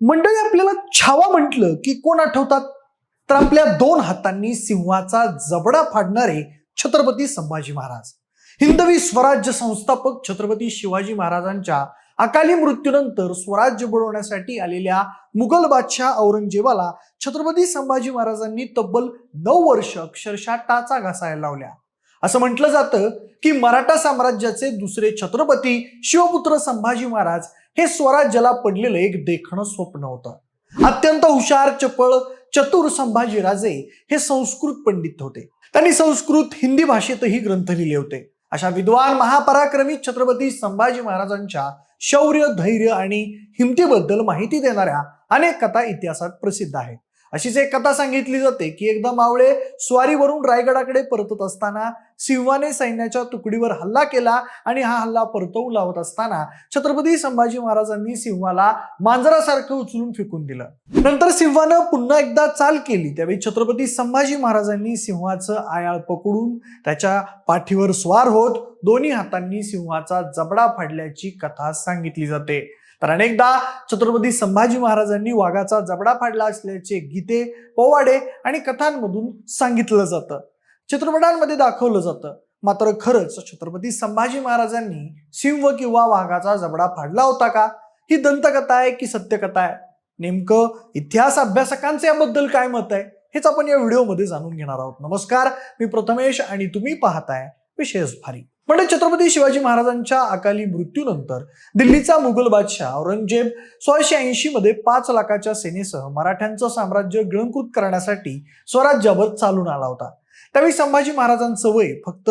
मंडळी आपल्याला छावा म्हटलं की कोण आठवतात? तर आपल्या दोन हातांनी सिंहाचा जबडा फाडणारे छत्रपती संभाजी महाराज. हिंदवी स्वराज्य संस्थापक छत्रपती शिवाजी महाराजांच्या अकाली मृत्यूनंतर स्वराज्य बुडवण्यासाठी आलेल्या मुघल बादशाह औरंगजेबाला छत्रपती संभाजी महाराजांनी तब्बल नऊ वर्ष अक्षरशः टाचा घासायला लावल्या. असं म्हटलं जातं की मराठा साम्राज्याचे दुसरे छत्रपती शिवपुत्र संभाजी महाराज हे स्वराज्याला पडलेलं एक देखणं स्वप्न होतं. अत्यंत हुशार चपळ चतुर संभाजीराजे हे संस्कृत पंडित होते. त्यांनी संस्कृत हिंदी भाषेतही ग्रंथ लिहिले होते. अशा विद्वान महापराक्रमी छत्रपती संभाजी महाराजांच्या शौर्य धैर्य आणि हिमतीबद्दल माहिती देणाऱ्या अनेक कथा इतिहासात प्रसिद्ध आहेत. अशीच एक कथा सांगितली जाते की एकदा मावळे स्वारीवरून रायगडाकडे परतत असताना सिंहाने सैन्याच्या तुकडीवर हल्ला केला आणि हा हल्ला परतवून लावत असताना छत्रपती संभाजी महाराजांनी सिंहाला मांजरासारखं उचलून फेकून दिलं. नंतर सिंहानं पुन्हा एकदा चाल केली. त्यावेळी छत्रपती संभाजी महाराजांनी सिंहाचं आयाळ पकडून त्याच्या पाठीवर स्वार होत दोन्ही हातांनी सिंहाचा जबडा फाडल्याची कथा सांगितली जाते. तर अनेकदा छत्रपती संभाजी महाराजांनी वाघाचा जबडा फाडला असल्याचे गीते पोवाडे आणि कथांमधून सांगितलं जातं. चित्रपटांमध्ये दाखवलं जातं. मात्र खरंच छत्रपती संभाजी महाराजांनी सिंह किंवा वाघाचा जबडा फाडला होता का? ही दंतकथा आहे की सत्यकथा आहे? नेमकं इतिहास अभ्यासकांचं याबद्दल काय मत आहे? हेच आपण या व्हिडिओमध्ये जाणून घेणार आहोत. नमस्कार मी प्रथमेश आणि तुम्ही पाहताय विशेष भारी. म्हणजे छत्रपती शिवाजी महाराजांच्या अकाली मृत्यूनंतर दिल्लीचा मुघल बादशाह औरंगजेब सोळाशे ऐंशी मध्ये पाच लाखाच्या सेनेसह मराठ्यांचं साम्राज्य गिळंकृत करण्यासाठी स्वराज्यावर चालून आला होता. त्यावेळी संभाजी महाराजांचं वय फक्त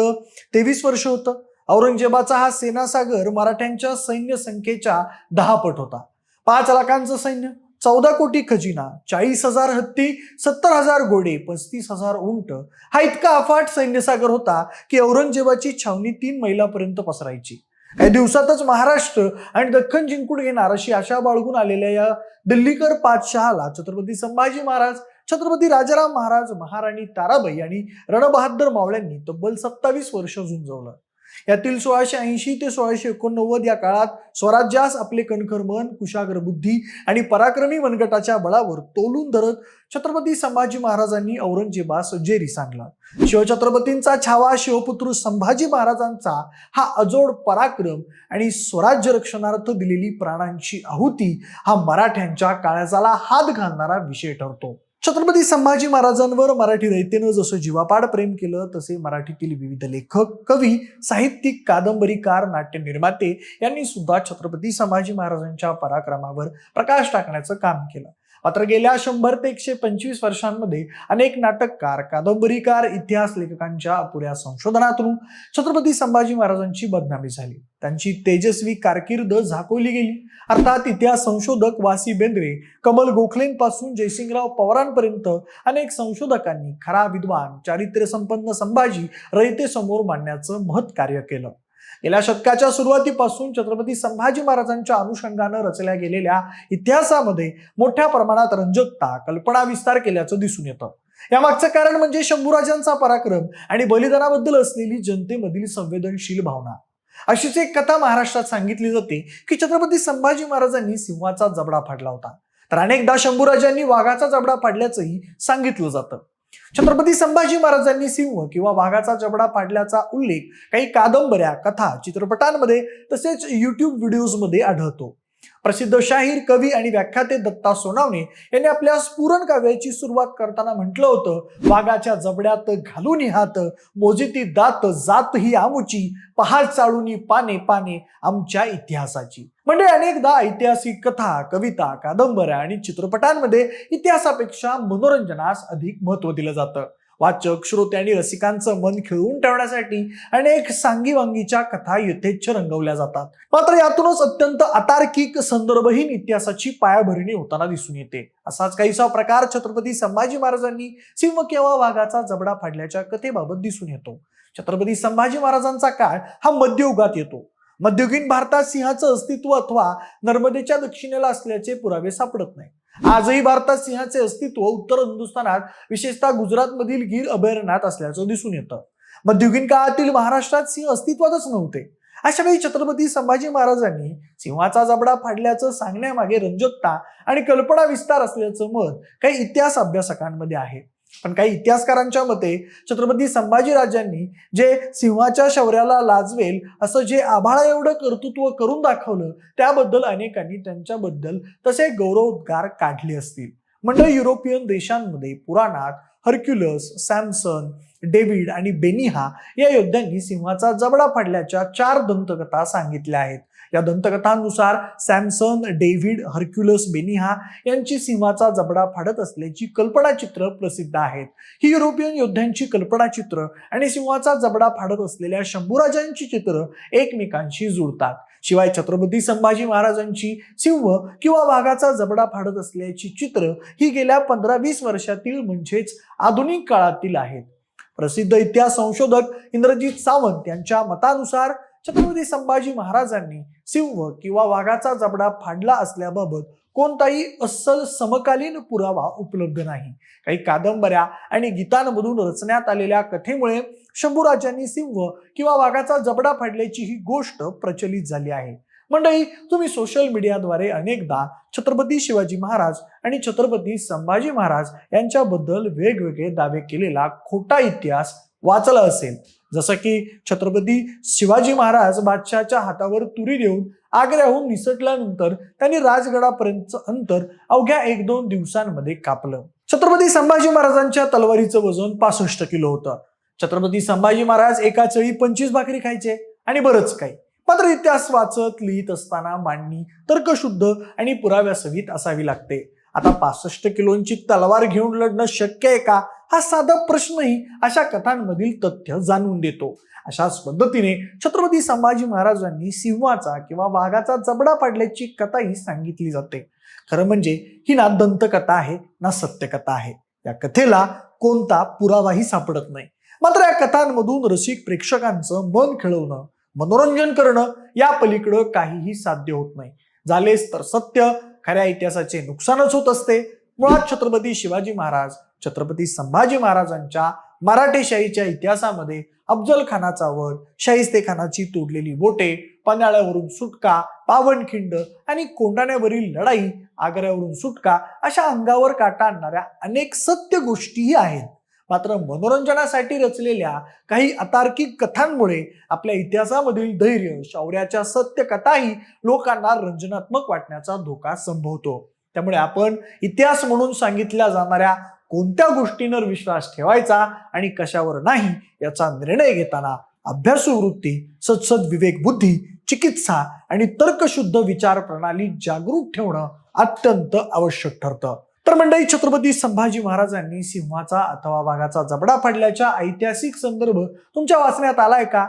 तेवीस वर्ष होतं. औरंगजेबाचा हा सेनासागर मराठ्यांच्या सैन्य संख्येच्या दहा पट होता. पाच लाखांचं सैन्य चौदा कोटी खजिना चाळीस हजार हत्ती सत्तर हजार घोडे पस्तीस हजार उंट. हा इतका अफाट सैन्यसागर होता की औरंगजेबाची छावणी तीन मैलापर्यंत पसरायची. काही दिवसातच महाराष्ट्र आणि दख्खन जिंकून घेणार अशी आशा बाळगून आलेल्या या दिल्लीकर पातशहाला छत्रपती संभाजी महाराज छत्रपती राजाराम महाराज महाराणी ताराबाई आणि रणबहादर मावळ्यांनी तब्बल सत्तावीस वर्ष झुंजवलं. यातील सोळाशे ऐंशी ते सोळाशे एकोणनव्वद या काळात स्वराज्यास आपले कणखर मन कुशाग्र बुद्धी आणि पराक्रमी मनगटाच्या बळावर तोलून धरत छत्रपती संभाजी महाराजांनी औरंगजेबास जेरी सांगला. शिवछत्रपतींचा छावा शिवपुत्र संभाजी महाराजांचा हा अजोड पराक्रम आणि स्वराज्य रक्षणार्थ दिलेली प्राणांची आहुती हा मराठ्यांच्या काळजाला हात घालणारा विषय ठरतो. छत्रपती संभाजी महाराजांवर मराठी रयतेनं जसं जीवापाड प्रेम केलं तसे मराठीतील विविध लेखक कवी साहित्यिक कादंबरीकार नाट्य निर्माते यांनी सुद्धा छत्रपती संभाजी महाराजांच्या पराक्रमावर प्रकाश टाकण्याचं काम केलं. मात्र गेल्या शंभर ते एकशे पंचवीस वर्षांमध्ये अनेक नाटककार कादंबरीकार इतिहास लेखकांच्या अपुऱ्या संशोधनातून छत्रपती संभाजी महाराजांची बदनामी झाली. त्यांची तेजस्वी कारकीर्द झाकवली गेली. अर्थात इतिहास संशोधक वासी बेंद्रे कमल गोखलेंपासून जयसिंगराव पवारांपर्यंत अनेक संशोधकांनी खरा विद्वान चारित्र्य संपन्न संभाजी रयतेसमोर मांडण्याचं महत् कार्य केलं. गेल्या शतकाच्या सुरुवातीपासून छत्रपती संभाजी महाराजांच्या अनुषंगानं रचल्या गेलेल्या इतिहासामध्ये मोठ्या प्रमाणात रंजकता कल्पना विस्तार केल्याचं दिसून येतं. यामागचं कारण म्हणजे शंभूराजांचा पराक्रम आणि बलिदानाबद्दल असलेली जनतेमधील संवेदनशील भावना. अशीच एक कथा महाराष्ट्रात सांगितली जाते की छत्रपती संभाजी महाराजांनी सिंहाचा जबडा फाडला होता. तर अनेकदा शंभूराजांनी वाघाचा जबडा फाडल्याचंही सांगितलं जातं. छत्रपती संभाजी महाराजांनी सिंह किंवा वाघाचा जबडा पाडल्याचा उल्लेख काही कादंबऱ्या कथा चित्रपटांमध्ये तसेच युट्यूब व्हिडिओजमध्ये आढळतो. प्रसिद्ध शाहीर कवी आणि व्याख्याते दत्ता सोनावणे यांनी आपल्या स्फुरण काव्याची सुरुवात करताना म्हटलं होतं वाघाच्या जबड्यात घालून हात मोजिती दात जात ही आमुची पहाड चाळूनी पाने पाने आमच्या इतिहासाची. म्हणजे अनेकदा ऐतिहासिक कथा कविता कादंबऱ्या आणि चित्रपटांमध्ये इतिहासापेक्षा मनोरंजनास अधिक महत्त्व दिलं जातं. वाचक श्रोते आणि रसिकांचं मन खिळवून ठेवण्यासाठी अनेक सांगीवांगीच्या कथा यथेच्छ रंगवल्या जातात. मात्र यातूनच अत्यंत अतार्किक संदर्भहीन इतिहासाची पायाभरणी होताना दिसून येते. असाच काहीसा प्रकार छत्रपती संभाजी महाराजांनी सिंह किंवा वाघाचा जबडा फाडल्याच्या कथेबाबत दिसून येतो. छत्रपती संभाजी महाराजांचा काळ हा मध्ययुगात येतो. मध्ययुगीन भारतात सिंहाचं अस्तित्व अथवा नर्मदेच्या दक्षिणेला असल्याचे पुरावे सापडत नाही आजही भारतात सिंहाचे अस्तित्व उत्तर हिंदुस्थानात विशेषतः गुजरातमधील गीर अभयारण्यात असल्याचं दिसून येतं. मध्ययुगीन काळातील महाराष्ट्रात सिंह अस्तित्वातच नव्हते. अशा वेळी छत्रपती संभाजी महाराजांनी सिंहाचा जबडा फाडल्याचं सांगण्यामागे रंजकता आणि कल्पना विस्तार असल्याचं मत काही इतिहास अभ्यासकांमध्ये आहे. पण काही इतिहासकारांच्या मते छत्रपती संभाजीराजांनी जे सिंहाच्या शौर्याला लाजवेल असं जे आभाळा एवढं कर्तृत्व करून दाखवलं त्याबद्दल अनेकांनी त्यांच्याबद्दल तसे गौरवोद्गार काढले असतील. म्हणजे युरोपियन देशांमध्ये पुराणात हर्क्युलस सॅमसन डेव्हिड आणि बेनिहा या योद्ध्यांनी सिंहाचा जबडा फाडल्याच्या चार दंतकथा सांगितल्या आहेत. या दंतकथांनुसार सॅमसन डेव्हिड हर्क्युलस बेनिहा यांची सिंहाचा जबडा फाडत असल्याची कल्पनाचित्र प्रसिद्ध आहेत. ही युरोपियन योद्ध्यांची कल्पनाचित्र आणि सिंहाचा जबडा फाडत असलेल्या शंभूराजांची चित्र एकमेकांशी जुळतात. शिवाय छत्रपती संभाजी महाराजांची सिंह किंवा वाघाचा जबडा फाडत असल्याची चित्र ही गेल्या पंधरा वीस वर्षातील म्हणजेच आधुनिक काळातील आहेत. प्रसिद्ध इतिहास संशोधक इंद्रजित सावंत यांच्या मतानुसार छत्रपती संभाजी महाराजांनी सिंह किंवा वाघाचा जबडा फाडला असल्याबाबत कोणताही अस्सल समकालीन पुरावा उपलब्ध नाही. काही कादंबऱ्या आणि गीतांमधून रचण्यात आलेल्या कथेमुळे शंभूराजांनी सिंह किंवा वाघाचा जबडा फाडल्याची ही गोष्ट प्रचलित झाली आहे. मंडळी तुम्ही सोशल मीडियाद्वारे अनेकदा छत्रपती शिवाजी महाराज आणि छत्रपती संभाजी महाराज यांच्याबद्दल वेगवेगळे दावे केलेला खोटा इतिहास वाचला असेल. जसं की छत्रपती शिवाजी महाराज बादशहाच्या हातावर तुरी देऊन आग्र्याहून निसटल्यानंतर त्यांनी राजगडापर्यंतचं अंतर अवघ्या एक दोन दिवसांमध्ये कापलं. छत्रपती संभाजी महाराजांच्या तलवारीचं वजन पासष्ट किलो होतं. छत्रपती संभाजी महाराज एका चळी पंचवीस भाकरी खायचे आणि बरंच काही. मात्र इतिहास वाचत लिहित असताना मांडणी तर्कशुद्ध आणि पुराव्यासहित असावी लागते. आता पासष्ट किलोंची तलवार घेऊन लढणं शक्य आहे का? हा साधा प्रश्नही अशा कथांमधील तथ्य जाणून देतो. अशाच पद्धतीने छत्रपती संभाजी महाराजांनी सिंहाचा किंवा वाघाचा जबडा पाडल्याची कथाही सांगितली जाते. खरं म्हणजे ही ना दंतकथा आहे ना सत्यकथा आहे. या कथेला कोणता पुरावाही सापडत नाही. मात्र या कथांमधून रसिक प्रेक्षकांचं मन खेळवणं मनोरंजन करणं या पलीकडं काहीही साध्य होत नाही. झालेच तर सत्य खऱ्या इतिहासाचे नुकसानच होत असते. मुळात छत्रपती शिवाजी महाराज छत्रपती संभाजी महाराजांच्या मराठेशाहीच्या इतिहासामध्ये अफजल खानाचा वध शाहिस्ते खानाची तोडलेली बोटे पन्हाळ्यावरून सुटका पावनखिंड आणि कोंडाण्यावरील लढाई आग्र्यावरून सुटका अशा अंगावर काटा आणणाऱ्या अनेक सत्य गोष्टीही आहेत. मात्र मनोरंजनासाठी रचलेल्या काही अतार्किक कथांमुळे आपल्या इतिहासामधील धैर्य शौर्याच्या सत्य कथाही लोकांना रंजनात्मक वाटण्याचा धोका संभवतो. त्यामुळे आपण इतिहास म्हणून सांगितल्या जाणाऱ्या कोणत्या गोष्टींवर विश्वास ठेवायचा आणि कशावर नाही याचा निर्णय घेताना अभ्यासू वृत्ती सदसद विवेक बुद्धी चिकित्सा आणि तर्कशुद्ध विचार प्रणाली जागरूक ठेवणं अत्यंत आवश्यक ठरतं. तर मंडळी छत्रपती संभाजी महाराजांनी सिंहाचा अथवा वाघाचा जबडा फाडल्याच्या ऐतिहासिक संदर्भ तुमच्या वाचण्यात आलाय का?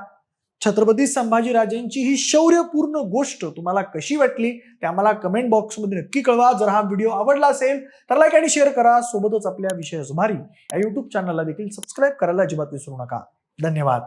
छत्रपती संभाजीराजेंची ही शौर्यपूर्ण गोष्ट तुम्हाला कशी वाटली ते आम्हाला कमेंट बॉक्समध्ये नक्की कळवा. जर हा व्हिडिओ आवडला असेल तर लाईक आणि शेअर करा. सोबतच आपल्या विषय भारी या युट्यूब चॅनलला देखील सबस्क्राईब करायला अजिबात विसरू नका. धन्यवाद.